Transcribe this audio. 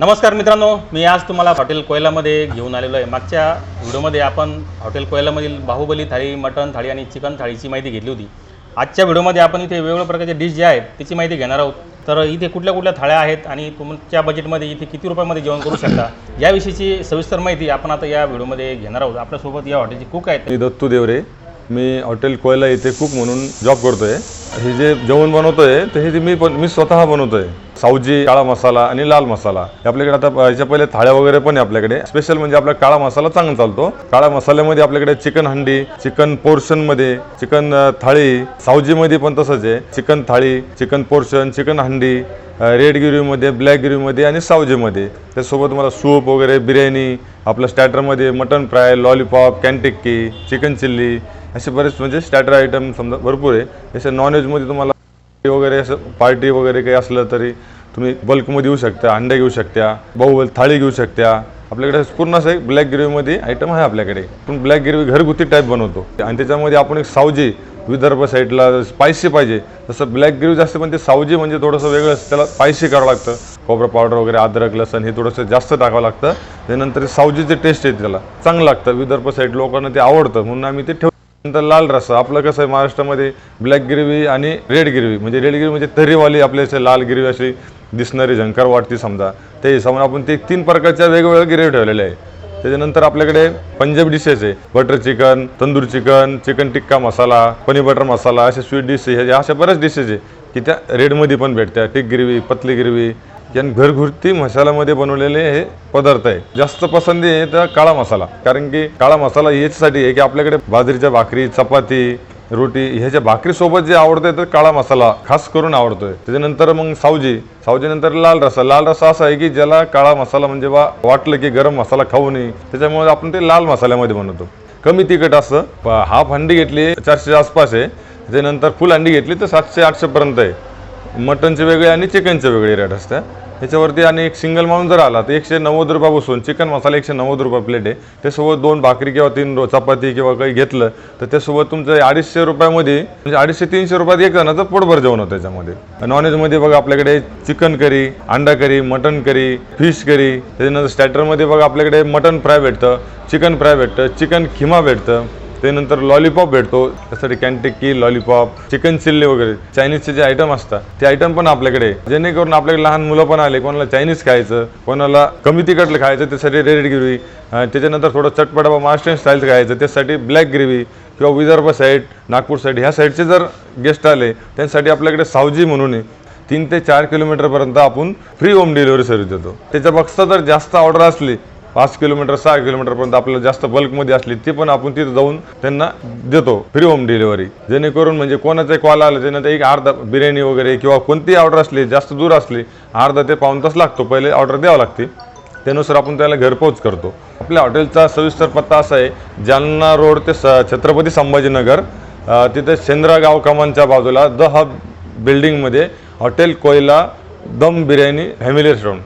नमस्कार मित्रांनो मी आज तुम्हाला हॉटेल कोयलामध्ये घेऊन आलेलो आहे. मागच्या व्हिडिओमध्ये आपण हॉटेल कोयलामधील बाहुबली थाळी मटण थाळी आणि चिकन थाळीची माहिती घेतली होती. आजच्या व्हिडिओमध्ये आपण इथे वेगवेगळ्या प्रकारचे डिश जे आहेत त्याची माहिती घेणार आहोत. तर इथे कुठल्या कुठल्या थाळ्या आहेत आणि तुमच्या बजेटमध्ये इथे किती रुपयामध्ये जेवण करू शकता याविषयीची सविस्तर माहिती आपण आता या व्हिडिओमध्ये घेणार आहोत. आपल्यासोबत या हॉटेलचे कुक आहेत. मी दत्तू देवरे. मी हॉटेल कोयला इथे कुक म्हणून जॉब करतो आहे हे जे जेवण बनवतोय ते हे जे मी पण मी स्वतः बनवतोय. सावजी काळा मसाला आणि लाल मसाला. हे आपल्याकडे आता याच्या पहिले थाळ्या वगैरे पण आहे आपल्याकडे. स्पेशल म्हणजे आपला काळा मसाला चांगला चालतो. काळा मसाल्यामध्ये आपल्याकडे चिकन हंडी चिकन पोर्शनमध्ये चिकन थाळी थाळी सावजीमध्ये पण तसंच आहे. Chicken thali chicken portion chicken handi red गिरीमध्ये black गिरीमध्ये आणि सावजीमध्ये. त्यासोबत मला सूप वगैरे बिर्याणी आपलं स्टॅटरमध्ये मटन फ्राय लॉलीपॉप कॅन्टिक्की चिकन चिल्ली असे बरेच म्हणजे स्टॅटर आयटम समजा भरपूर आहे. जसं नॉनव्हेजमध्ये तुम्हाला वगैरे असं पार्टी वगैरे काही असलं तरी तुम्ही बल्कमध्ये येऊ शकता अंडे घेऊ शकता बाहुबल थाळी घेऊ शकता. आपल्याकडे पूर्ण असं एक ब्लॅक ग्रेव्हीमध्ये आयटम आहे आपल्याकडे. पण ब्लॅक ग्रेव्ही घरगुती टाईप बनवतो. आणि त्याच्यामध्ये आपण एक सावजी विदर्भ साईडला स्पायसी पाहिजे तसं ब्लॅक ग्रेव्ही जास्त पण ते सावजी म्हणजे थोडंसं वेगळं असतं. त्याला स्पायसी करावं लागतं. खोबरं पावडर वगैरे अद्रक लसण हे थोडंसं जास्त टाकावं लागतं. त्यानंतर सावजीचे टेस्ट येते त्याला. चांगलं लागतं. विदर्भ साईड लोकांना ते आवडतं. म्हणून आम्ही ते ठेवतो. नंतर लाल रस्सा. आपलं कसं आहे महाराष्ट्रामध्ये ब्लॅक गिरवी आणि रेड गिरवी म्हणजे रेड गिरवी म्हणजे तर्रीवाली आपल्या इथे लाल गिरवी अशी दिसणारी झंकार वाटते समजा. ते समजा आपण ते तीन प्रकारच्या वेगवेगळ्या गिरवी ठेवलेल्या आहे त्याच्यानंतर आपल्याकडे पंजाबी डिशेस आहे. Butter chicken tandoor chicken chicken tikka masala paneer butter masala असे स्वीट डिश अशा बऱ्याच डिशेस आहे की त्या रेडमध्ये पण भेटत्या टिक गिरवी पतली गिरवी आणि घरगुती मसाल्यामध्ये बनवलेले हे पदार्थ आहे. जास्त पसंती आहे तर काळा मसाला. कारण की काळा मसाला याच्यासाठी आहे की आपल्याकडे बाजरीच्या भाकरी चपाती रोटी ह्याच्या भाकरीसोबत जे आवडतंय तर काळा मसाला खास करून आवडतोय. त्याच्यानंतर मग सावजी. सावजीनंतर लाल रसा. लाल रसा असा आहे की ज्याला काळा मसाला म्हणजे बा वाटलं की गरम मसाला खाऊ नये. त्याच्यामुळे आपण ते लाल मसाल्यामध्ये बनवतो. कमी तिखट असतं. हाफ हंडी घेतली चारशे आसपास आहे. त्याच्यानंतर फुल हंडी घेतली तर सातशे आठशेपर्यंत आहे. मटनचे वेगळे आणि चिकनचे वेगळे रेट असतात त्याच्यावरती आणि एक सिंगल माणूस जर आला तर एकशे नव्वद रुपयापासून चिकन मसाला एकशे नव्वद रुपये प्लेट आहे. त्यासोबत दोन भाकरी किंवा तीन चपाती किंवा काही घेतलं तर त्यासोबत तुमचं अडीचशे रुपयामध्ये म्हणजे अडीचशे तीनशे रुपयात एक जणाचं पोटभर जेवण होतं त्याच्यामध्ये. नॉनव्हेजमध्ये बघा आपल्याकडे चिकन करी अंडा करी मटन करी फिश करी त्याच्यानंतर स्टॅटरमध्ये बघा आपल्याकडे मटन फ्राय भेटतं चिकन फ्राय भेटतं चिकन खिमा भेटतं. त्यानंतर लॉलीपॉप भेटतो. त्यासाठी कॅन्टिक्की लॉलीपॉप चिकन चिल्ली वगैरे. चायनीजचे जे आयटम असतात ते आयटम पण आपल्याकडे जेणेकरून आपल्याकडे लहान मुलं पण आले कोणाला चायनीज खायचं कोणाला कमी तिखटलं खायचं त्यासाठी रेड ग्रेव्ही त्याच्यानंतर थोडं चटपटा महाराष्ट्रीयन स्टाईलचं खायचं त्यासाठी ब्लॅक ग्रेव्ही किंवा विदर्भ साईड नागपूर साईड ह्या साईडचे जर गेस्ट आले त्यांच्यासाठी आपल्याकडे सावजी म्हणून आहे. तीन ते चार किलोमीटरपर्यंत आपण फ्री होम डिलिव्हरी सर्व्हिस देतो. त्याच्यापेक्षा जर जास्त ऑर्डर असली पाच किलोमीटर सहा किलोमीटरपर्यंत आपल्याला जास्त बल्कमध्ये असली ती पण आपण तिथे जाऊन त्यांना देतो फ्री होम डिलिव्हरी जेणेकरून म्हणजे कोणाचा कॉल आला त्यानंतर एक अर्धा बिर्याणी वगैरे किंवा कोणतीही ऑर्डर असली जास्त दूर असली अर्धा ते पाऊन तास लागतो पहिले ऑर्डर द्यावं लागते. त्यानुसार आपण त्याला घरपोच करतो. आपल्या हॉटेलचा सविस्तर पत्ता असा आहे जालना रोड ते स छत्रपती संभाजीनगर तिथे शेंद्रागाव कमानच्या बाजूला द हब बिल्डिंगमध्ये हॉटेल कोयला दम बिर्याणी फॅमिली रेस्टॉरंट